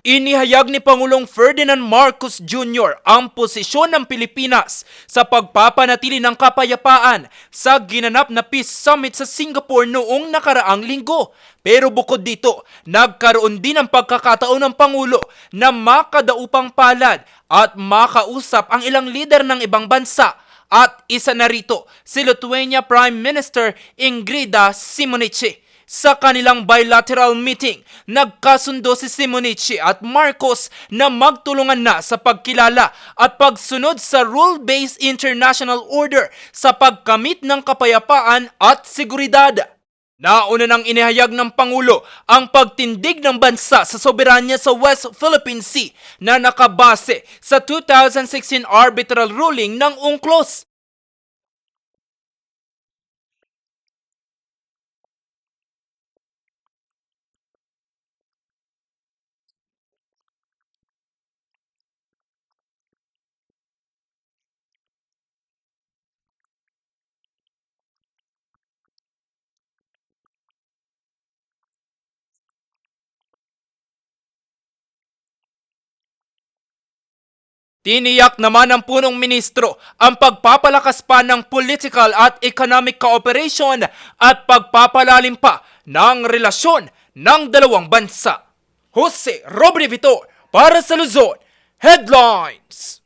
Inihayag ni Pangulong Ferdinand Marcos Jr. ang posisyon ng Pilipinas sa pagpapanatili ng kapayapaan sa ginanap na Peace Summit sa Singapore noong nakaraang linggo. Pero bukod dito, nagkaroon din ng pagkakataon ng Pangulo na makadaupang palad at makausap ang ilang lider ng ibang bansa at isa na rito si Lithuania Prime Minister Ingrida Simonici. Sa kanilang bilateral meeting, nagkasundo si Simonici at Marcos na magtulungan na sa pagkilala at pagsunod sa rule-based international order sa pagkamit ng kapayapaan at seguridad. Nauna nang inihayag ng Pangulo ang pagtindig ng bansa sa soberanya sa West Philippine Sea na nakabase sa 2016 arbitral ruling ng UNCLOS. Tiniyak naman ng punong ministro ang pagpapalakas pa ng political at economic cooperation at pagpapalalim pa ng relasyon ng dalawang bansa. Jose Robre para sa Luzon, Headlines!